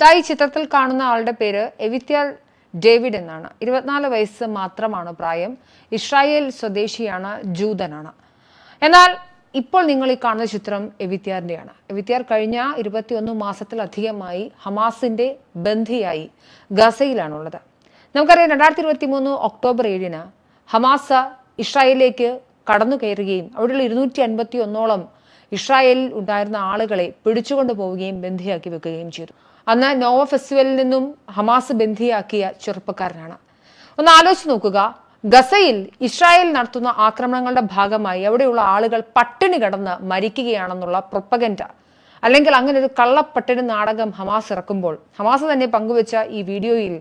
തായി ചിത്രത്തിൽ കാണുന്ന ആളുടെ പേര് എവിത്യാൽ ഡേവിഡ് എന്നാണ്. ഇരുപത്തിനാല് വയസ്സ് മാത്രമാണ് പ്രായം. ഇസ്രായേൽ സ്വദേശിയാണ് ജൂതനാണ്. എന്നാൽ ഇപ്പോൾ നിങ്ങൾ ഈ കാണുന്ന ചിത്രം എവിത്യാറിന്റെയാണ് എവിത്യാർ കഴിഞ്ഞ ഇരുപത്തിയൊന്ന് മാസത്തിലധികമായി ഹമാസിന്റെ ബന്ധിയായി ഗസയിലാണുള്ളത്. നമുക്കറിയാം രണ്ടായിരത്തി ഇരുപത്തി മൂന്ന് ഒക്ടോബർ ഏഴിന് ഹമാസ് ഇസ്രായേലിലേക്ക് കടന്നു കയറുകയും അവിടെയുള്ള ഇരുന്നൂറ്റി അൻപത്തി ഒന്നോളം ഇസ്രായേലിൽ ഉണ്ടായിരുന്ന ആളുകളെ പിടിച്ചുകൊണ്ടു പോവുകയും ബന്ധിയാക്കി വെക്കുകയും ചെയ്തു. അന്ന് നോവ ഫെസ്റ്റിവലിൽ നിന്നും ഹമാസ് ബന്ധിയാക്കിയ ചെറുപ്പക്കാരനാണ്. ഒന്ന് ആലോചിച്ച് നോക്കുക. ഗസയിൽ ഇസ്രായേൽ നടത്തുന്ന ആക്രമണങ്ങളുടെ ഭാഗമായി അവിടെയുള്ള ആളുകൾ പട്ടിണി കിടന്ന് മരിക്കുകയാണെന്നുള്ള പ്രൊപ്പഗൻഡ. അല്ലെങ്കിൽ അങ്ങനെ ഒരു കള്ളപ്പട്ടിണി നാടകം ഹമാസ് ഇറക്കുമ്പോൾ. ഹമാസ് തന്നെ പങ്കുവച്ച ഈ വീഡിയോയിൽ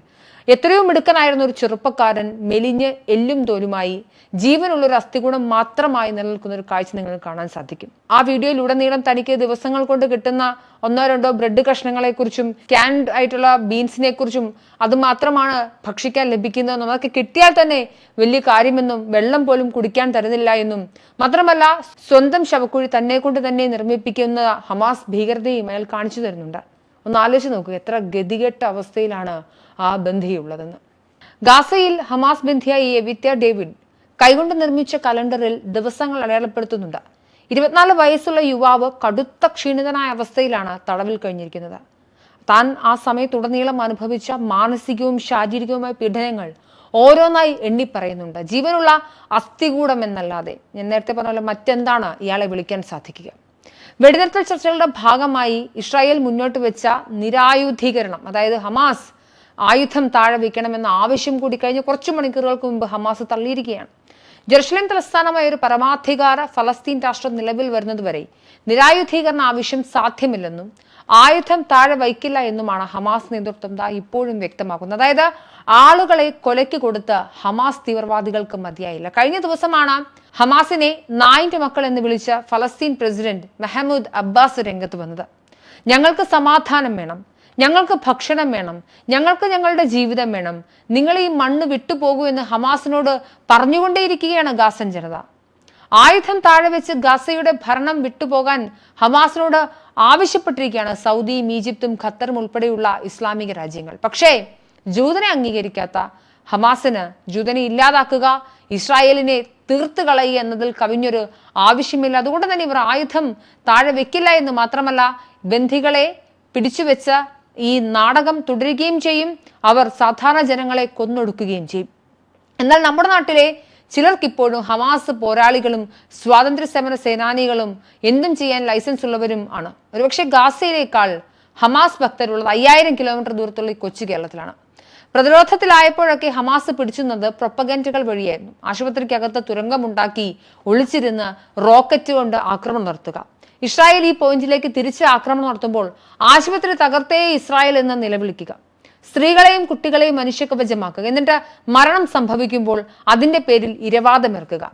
എത്രയോ മിടുക്കനായിരുന്ന ഒരു ചെറുപ്പക്കാരൻ മെലിഞ്ഞ് എല്ലും തോലുമായി ജീവനുള്ള ഒരു അസ്ഥിഗുണം മാത്രമായി നിലനിൽക്കുന്ന ഒരു കാഴ്ച നിങ്ങൾക്ക് കാണാൻ സാധിക്കും. ആ വീഡിയോയിലുടനീളം തനിക്ക് ദിവസങ്ങൾ കൊണ്ട് കിട്ടുന്ന ഒന്നോ രണ്ടോ ബ്രെഡ് കഷ്ണങ്ങളെക്കുറിച്ചും ക്യാൻഡ് ആയിട്ടുള്ള ബീൻസിനെ കുറിച്ചും അത് മാത്രമാണ് ഭക്ഷിക്കാൻ ലഭിക്കുന്നതെന്നും അതൊക്കെ കിട്ടിയാൽ തന്നെ വലിയ കാര്യമെന്നും വെള്ളം പോലും കുടിക്കാൻ തരുന്നില്ല എന്നും. മാത്രമല്ല സ്വന്തം ശവക്കുഴി തന്നെ കൊണ്ട് തന്നെ നിർമ്മിപ്പിക്കുന്ന ഹമാസ് ഭീകരതയും അയാൾ കാണിച്ചു തരുന്നുണ്ട്. ഒന്ന് ആലോചിച്ച് നോക്കൂ എത്ര ഗതികെട്ട അവസ്ഥയിലാണ് ആ ബന്ധിയുള്ളതെന്ന്. ഗാസയിൽ ഹമാസ് ബന്ധിയായി എവിത്യ ഡേവിഡ് കൈകൊണ്ട് നിർമ്മിച്ച കലണ്ടറിൽ ദിവസങ്ങൾ അടയാളപ്പെടുത്തുന്നുണ്ട്. ഇരുപത്തിനാല് വയസ്സുള്ള യുവാവ് കടുത്ത ക്ഷീണിതനായ അവസ്ഥയിലാണ് തടവിൽ കഴിഞ്ഞിരിക്കുന്നത്. താൻ ആ സമയത്തുടനീളം അനുഭവിച്ച മാനസികവും ശാരീരികവുമായ പീഡനങ്ങൾ ഓരോന്നായി എണ്ണി പറയുന്നുണ്ട്. ജീവനുള്ള അസ്ഥികൂടം എന്നല്ലാതെ. ഞാൻ നേരത്തെ പറഞ്ഞ പോലെ മറ്റെന്താണ് ഇയാളെ വിളിക്കാൻ സാധിക്കുക? വെടിനിർത്തൽ ചർച്ചകളുടെ ഭാഗമായി ഇസ്രായേൽ മുന്നോട്ട് വെച്ച നിരായുധീകരണം അതായത് ഹമാസ് ആയുധം താഴെ വയ്ക്കണമെന്ന ആവശ്യം കൂടി കഴിഞ്ഞ കുറച്ച് മണിക്കൂറുകൾക്ക് മുമ്പ് ഹമാസ് തള്ളിയിരിക്കുകയാണ്. ജെറുസലേം തലസ്ഥാനമായ ഒരു പരമാധികാര ഫലസ്തീൻ രാഷ്ട്രം നിലവിൽ വരുന്നതുവരെ നിരായുധീകരണ ആവശ്യം സാധ്യമില്ലെന്നും ആയുധം താഴെ വയ്ക്കില്ല എന്നുമാണ് ഹമാസ് നേതൃത്വം ഇപ്പോഴും വ്യക്തമാക്കുന്നത്. അതായത് ആളുകളെ കൊലയ്ക്ക് കൊടുത്ത് ഹമാസ് തീവ്രവാദികൾക്ക് മതിയായില്ല. കഴിഞ്ഞ ദിവസമാണ് ഹമാസിനെ നായിന്റെ മക്കൾ എന്ന് വിളിച്ച ഫലസ്തീൻ പ്രസിഡന്റ് മെഹമ്മൂദ് അബ്ബാസ് രംഗത്ത് വന്നത്. ഞങ്ങൾക്ക് സമാധാനം വേണം. ഞങ്ങൾക്ക് ഭക്ഷണം വേണം. ഞങ്ങൾക്ക് ഞങ്ങളുടെ ജീവിതം വേണം. നിങ്ങൾ ഈ മണ്ണ് വിട്ടുപോകൂ എന്ന് ഹമാസിനോട് പറഞ്ഞുകൊണ്ടേയിരിക്കുകയാണ് ഗാസൻ ജനത. ആയുധം താഴെ വെച്ച് ഗസയുടെ ഭരണം വിട്ടുപോകാൻ ഹമാസിനോട് ആവശ്യപ്പെട്ടിരിക്കുകയാണ് സൗദിയും ഈജിപ്തും ഖത്തറും ഉൾപ്പെടെയുള്ള ഇസ്ലാമിക രാജ്യങ്ങൾ. പക്ഷേ ജൂതനെ അംഗീകരിക്കാത്ത ഹമാസിന് ജൂതനെ ഇല്ലാതാക്കുക ഇസ്രായേലിനെ തീർത്ത് കളയുക എന്നതിൽ കവിഞ്ഞൊരു ആവശ്യമില്ല. അതുകൊണ്ട് തന്നെ ഇവർ ആയുധം താഴെ വെക്കില്ല എന്ന് മാത്രമല്ല ബന്ധികളെ പിടിച്ചുവെച്ച ഈ നാടകം തുടരുകയും ചെയ്യും. അവർ സാധാരണ ജനങ്ങളെ കൊന്നൊടുക്കുകയും ചെയ്യും. എന്നാൽ നമ്മുടെ നാട്ടിലെ ചിലർക്കിപ്പോഴും ഹമാസ് പോരാളികളും സ്വാതന്ത്ര്യ സമര സേനാനികളും എന്തും ചെയ്യാൻ ലൈസൻസ് ഉള്ളവരും ആണ്. ഒരുപക്ഷെ ഗാസയിലേക്കാൾ ഹമാസ് ഭക്തരുള്ളത് അയ്യായിരം കിലോമീറ്റർ ദൂരത്തുള്ള ഈ കൊച്ചു കേരളത്തിലാണ്. പ്രതിരോധത്തിലായപ്പോഴൊക്കെ ഹമാസ് പിടിച്ചുന്നത് പ്രൊപ്പഗന്റുകൾ വഴിയായിരുന്നു. ആശുപത്രിക്കകത്ത് തുരങ്കമുണ്ടാക്കി ഒളിച്ചിരുന്ന് റോക്കറ്റ് കൊണ്ട് ആക്രമണം നടത്തുക. ഇസ്രായേൽ ഈ പോയിന്റിലേക്ക് തിരിച്ച് ആക്രമണം നടത്തുമ്പോൾ ആശുപത്രി തകർത്തേ ഇസ്രായേൽ എന്ന് നിലവിളിക്കുക സ്ത്രീകളെയും കുട്ടികളെയും മനുഷ്യകവചമാക്കുക. എന്നിട്ട് മരണം സംഭവിക്കുമ്പോൾ അതിന്റെ പേരിൽ ഇരവാദമേർക്കുക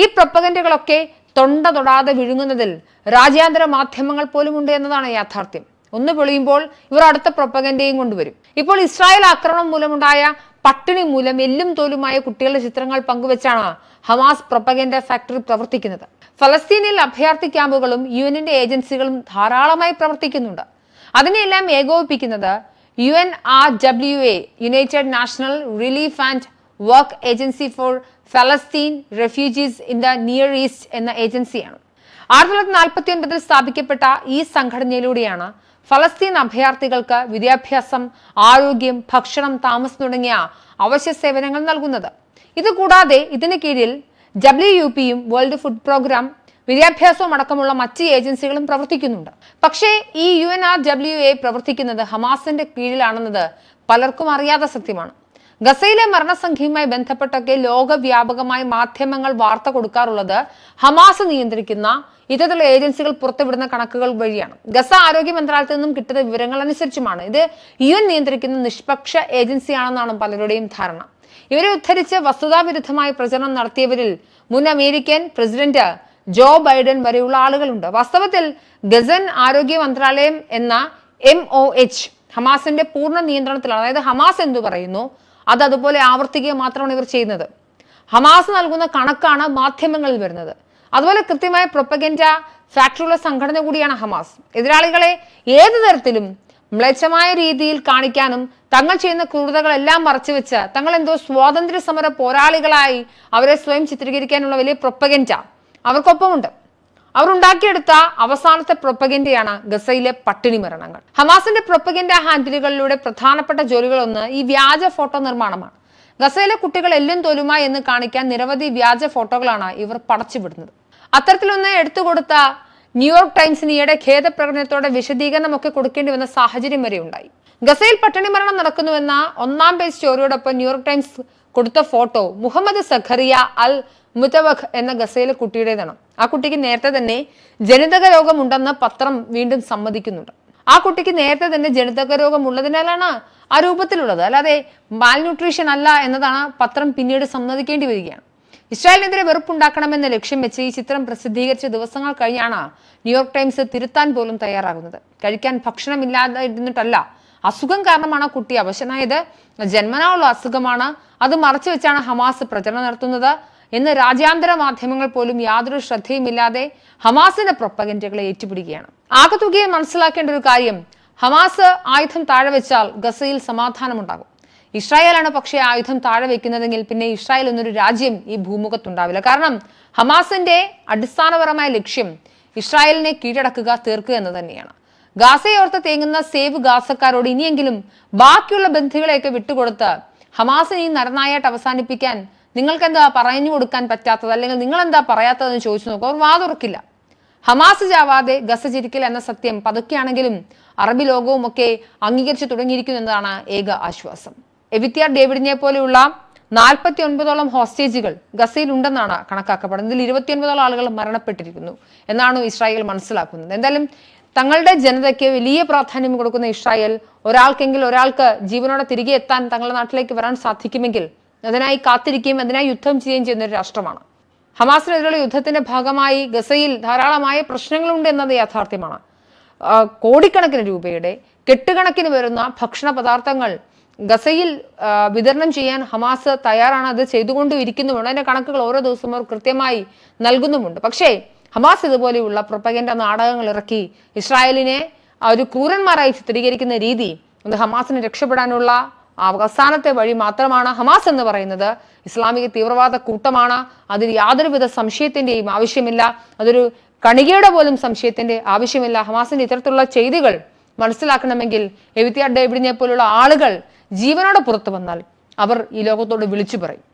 ഈ പ്രൊപ്പഗന്റുകളൊക്കെ തൊണ്ട തൊടാതെ വിഴുങ്ങുന്നതിൽ രാജ്യാന്തര മാധ്യമങ്ങൾ പോലും ഉണ്ട് എന്നതാണ് യാഥാർത്ഥ്യം. ഒന്ന് പൊളിയുമ്പോൾ ഇവർ അടുത്ത പ്രൊപ്പഗൻഡയും കൊണ്ടുവരും. ഇപ്പോൾ ഇസ്രായേൽ ആക്രമണം മൂലമുണ്ടായ പട്ടിണി മൂലം എല്ലും തോലുമായ കുട്ടികളുടെ ചിത്രങ്ങൾ പങ്കുവെച്ചാണ് ഹമാസ് പ്രൊപ്പഗൻഡ ഫാക്ടറി പ്രവർത്തിക്കുന്നത്. ഫലസ്തീനിൽ അഭയാർത്ഥി ക്യാമ്പുകളും യു എന്നിന്റെ ഏജൻസികളും ധാരാളമായി പ്രവർത്തിക്കുന്നുണ്ട്. അതിനെയെല്ലാം ഏകോപിപ്പിക്കുന്നത് U N R W A united national relief and work agency for ഫലസ്തീൻ refugees in the near east എന്ന ഏജൻസിയാണ്. ആയിരത്തി തൊള്ളായിരത്തി നാൽപ്പത്തി ഒൻപതിൽ സ്ഥാപിക്കപ്പെട്ട ഈ സംഘടനയിലൂടെയാണ് ഫലസ്തീൻ അഭയാർത്ഥികൾക്ക് വിദ്യാഭ്യാസം ആരോഗ്യം ഭക്ഷണം താമസം തുടങ്ങിയ അവശ്യ സേവനങ്ങൾ നൽകുന്നത്. ഇതുകൂടാതെ ഇതിന് കീഴിൽ ഡബ്ല്യു യു പിയും വേൾഡ് ഫുഡ് പ്രോഗ്രാം വിദ്യാഭ്യാസവും അടക്കമുള്ള മറ്റ് ഏജൻസികളും പ്രവർത്തിക്കുന്നുണ്ട്. പക്ഷേ ഈ U N R W A പ്രവർത്തിക്കുന്നത് ഹമാസിന്റെ കീഴിലാണെന്നത് പലർക്കും അറിയാത്ത സത്യമാണ്. ഗസയിലെ മരണസംഖ്യയുമായി ബന്ധപ്പെട്ടൊക്കെ ലോകവ്യാപകമായി മാധ്യമങ്ങൾ വാർത്ത കൊടുക്കാറുള്ളത് ഹമാസ് നിയന്ത്രിക്കുന്ന ഇത്തരത്തിലുള്ള ഏജൻസികൾ പുറത്തുവിടുന്ന കണക്കുകൾ വഴിയാണ്. ഗസ ആരോഗ്യ മന്ത്രാലയത്തിൽ നിന്നും കിട്ടുന്ന വിവരങ്ങൾ അനുസരിച്ചുമാണ്. ഇത് യു എൻ നിയന്ത്രിക്കുന്ന നിഷ്പക്ഷ ഏജൻസിയാണെന്നാണ് പലരുടെയും ധാരണ. ഇവരെ ഉദ്ധരിച്ച് വസ്തുതാവിരുദ്ധമായ പ്രചരണം നടത്തിയവരിൽ മുൻ അമേരിക്കൻ പ്രസിഡന്റ് ജോ ബൈഡൻ വരെയുള്ള ആളുകളുണ്ട്. വാസ്തവത്തിൽ ഗസൻ ആരോഗ്യ മന്ത്രാലയം എന്ന എം ഒ എച്ച് ഹമാസിന്റെ പൂർണ നിയന്ത്രണത്തിലാണ്. അതായത് ഹമാസ് എന്തു പറയുന്നു? അത് അതുപോലെ ആവർത്തിക്കുക മാത്രമാണ് ഇവർ ചെയ്യുന്നത്. ഹമാസ് നൽകുന്ന കണക്കാണ് മാധ്യമങ്ങളിൽ വരുന്നത്. അതുപോലെ കൃത്യമായ പ്രൊപ്പഗൻഡ ഫാക്ടറിയുള്ള സംഘടന കൂടിയാണ് ഹമാസ്. എതിരാളികളെ ഏത് തരത്തിലും മ്ലേച്ഛമായ രീതിയിൽ കാണിക്കാനും തങ്ങൾ ചെയ്യുന്ന ക്രൂരതകളെല്ലാം മറച്ചുവെച്ച് തങ്ങൾ എന്തോ സ്വാതന്ത്ര്യ സമര പോരാളികളായി അവരെ സ്വയം ചിത്രീകരിക്കാനുള്ള വലിയ പ്രൊപ്പഗൻഡ അവർക്കൊപ്പമുണ്ട്. അവർ ഉണ്ടാക്കിയെടുത്ത അവസാനത്തെ പ്രൊപ്പഗൻഡയാണ് ഗസയിലെ പട്ടിണി മരണങ്ങൾ. ഹമാസിന്റെ പ്രൊപ്പഗൻഡ ഹാൻഡിലുകളിലൂടെ പ്രധാനപ്പെട്ട ജോലികളൊന്ന് ഈ വ്യാജ ഫോട്ടോ നിർമ്മാണമാണ്. ഗസയിലെ കുട്ടികൾ എല്ലും തോലുമായി എന്ന് കാണിക്കാൻ നിരവധി വ്യാജ ഫോട്ടോകളാണ് ഇവർ പടച്ചുവിടുന്നത് അത്തരത്തിലൊന്ന് എടുത്തുകൊടുത്ത ന്യൂയോർക്ക് ടൈംസിന് ഈയിടെ ഖേദപ്രകടനത്തോടെ വിശദീകരണമൊക്കെ കൊടുക്കേണ്ടി വന്ന സാഹചര്യം വരെ ഉണ്ടായി. ഗസയിൽ പട്ടിണി മരണം നടക്കുന്നുവെന്ന ഒന്നാം പേജ് സ്റ്റോറിയോടൊപ്പം ന്യൂയോർക്ക് ടൈംസ് കൊടുത്ത photo Muhammad Zakaria al Mutawaq എന്ന ഗസയിലെ കുട്ടിയുടേതാണ്. ആ കുട്ടിക്ക് നേരത്തെ തന്നെ ജനിതക രോഗമുണ്ടെന്ന പത്രം വീണ്ടും സമ്മതിക്കുന്നുണ്ട്. ആ കുട്ടിക്ക് നേരത്തെ തന്നെ ജനിതക രോഗം ഉള്ളതിനാലാണ് ആ രൂപത്തിലുള്ളത്. അല്ലാതെ മാൽന്യൂട്രീഷൻ അല്ല എന്നതാണ് പത്രം പിന്നീട് സമ്മതിക്കേണ്ടി വരികയാണ്. ഇസ്രായേലിനെതിരെ വെറുപ്പുണ്ടാക്കണമെന്ന ലക്ഷ്യം വെച്ച് ഈ ചിത്രം പ്രസിദ്ധീകരിച്ച ദിവസങ്ങൾ കഴിഞ്ഞാണ് ന്യൂയോർക്ക് ടൈംസ് തിരുത്താൻ പോലും തയ്യാറാകുന്നത്. കഴിക്കാൻ ഭക്ഷണമില്ലാതെ ഇരുന്നിട്ടല്ല അസുഖം കാരണമാണ് കുട്ടി അവശനായത്. ജന്മനാവുള്ള അസുഖമാണ്. അത് മറച്ചു വെച്ചാണ് ഹമാസ് പ്രചരണം നടത്തുന്നത്. എന്ന് രാജ്യാന്തര മാധ്യമങ്ങൾ പോലും യാതൊരു ശ്രദ്ധയുമില്ലാതെ ഹമാസിന്റെ പ്രൊപ്പഗൻഡുകളെ ഏറ്റുപിടിക്കുകയാണ്. ആകത്തുകയെ മനസ്സിലാക്കേണ്ട ഒരു കാര്യം ഹമാസ് ആയുധം താഴെ വെച്ചാൽ ഗസയിൽ സമാധാനമുണ്ടാകും. ഇസ്രായേലാണ് പക്ഷേ ആയുധം താഴെ വെക്കുന്നതെങ്കിൽ പിന്നെ ഇസ്രായേൽ എന്നൊരു രാജ്യം ഈ ഭൂമുഖത്തുണ്ടാവില്ല. കാരണം ഹമാസിന്റെ അടിസ്ഥാനപരമായ ലക്ഷ്യം ഇസ്രായേലിനെ കീഴടക്കുക തീർക്കുക എന്ന് തന്നെയാണ്. ഗാസയോർത്ത് തേങ്ങുന്ന സേവ് ഗാസക്കാരോട് ഇനിയെങ്കിലും ബാക്കിയുള്ള ബന്ധുക്കളെയൊക്കെ വിട്ടുകൊടുത്ത് ഹമാസിനെ ഈ നരനായായിട്ട് അവസാനിപ്പിക്കാൻ നിങ്ങൾക്ക് എന്താ പറഞ്ഞു കൊടുക്കാൻ പറ്റാത്തത്? അല്ലെങ്കിൽ നിങ്ങൾ എന്താ പറയാത്തതെന്ന് ചോദിച്ചു നോക്കും. അവർ വാതുറക്കില്ല. ഹമാസ് ജാവാതെ ഗസ ചിരിക്കൽ എന്ന സത്യം പതുക്കെയാണെങ്കിലും അറബി ലോകവും ഒക്കെ അംഗീകരിച്ചു തുടങ്ങിയിരിക്കുന്നു എന്നതാണ് ഏക ആശ്വാസം. എവിത്യാർ ഡേവിഡിനെ പോലെയുള്ള നാൽപ്പത്തി ഒൻപതോളം ഹോസ്റ്റേജുകൾ ഗസയിൽ ഉണ്ടെന്നാണ് കണക്കാക്കപ്പെടുന്നത്. ഇതിൽ ഇരുപത്തിയൊൻപതോളം ആളുകൾ മരണപ്പെട്ടിരിക്കുന്നു എന്നാണ് ഇസ്രായേൽ മനസ്സിലാക്കുന്നത്. എന്തായാലും തങ്ങളുടെ ജനതയ്ക്ക് വലിയ പ്രാധാന്യം കൊടുക്കുന്ന ഇസ്രായേൽ ഒരാൾക്കെങ്കിൽ ഒരാൾക്ക് ജീവനോടെ തിരികെ എത്താൻ തങ്ങളുടെ നാട്ടിലേക്ക് വരാൻ സാധിക്കുമെങ്കിൽ അതിനായി കാത്തിരിക്കുകയും അതിനായി യുദ്ധം ചെയ്യുകയും ചെയ്യുന്ന ഒരു രാഷ്ട്രമാണ്. ഹമാസിനെതിരെയുള്ള യുദ്ധത്തിന്റെ ഭാഗമായി ഗസയിൽ ധാരാളമായ പ്രശ്നങ്ങളുണ്ട് എന്നത് യാഥാർത്ഥ്യമാണ്. കോടിക്കണക്കിന് രൂപയുടെ കെട്ടുകണക്കിന് വരുന്ന ഭക്ഷണ പദാർത്ഥങ്ങൾ ഗസയിൽ വിതരണം ചെയ്യാൻ ഹമാസ് തയ്യാറാണ്. അത് ചെയ്തുകൊണ്ടും ഇരിക്കുന്നുമുണ്ട്. അതിന്റെ കണക്കുകൾ ഓരോ ദിവസവും അവർ കൃത്യമായി നൽകുന്നുമുണ്ട്. പക്ഷേ ഹമാസ് ഇതുപോലെയുള്ള പ്രൊപ്പഗൻഡ നാടകങ്ങൾ ഇറക്കി ഇസ്രായേലിനെ ഒരു ക്രൂരന്മാരായി ചിത്രീകരിക്കുന്ന രീതി ഒന്ന് ഹമാസിനെ രക്ഷപ്പെടാനുള്ള അവസാനത്തെ വഴി മാത്രമാണ് ഹമാസ് എന്ന് പറയുന്നത്. ഇസ്ലാമിക തീവ്രവാദ കൂട്ടമാണ്. അതിൽ യാതൊരുവിധ സംശയത്തിന്റെയും ആവശ്യമില്ല. അതൊരു കണികയുടെ പോലും സംശയത്തിന്റെ ആവശ്യമില്ല. ഹമാസിന്റെ ഇത്തരത്തിലുള്ള ചെയ്തികൾ മനസ്സിലാക്കണമെങ്കിൽ എവിത്തിയ ഡേവിഡിനെ പോലുള്ള ആളുകൾ ജീവനോടെ പുറത്തു വന്നാൽ അവർ ഈ ലോകത്തോട് വിളിച്ചു പറയും.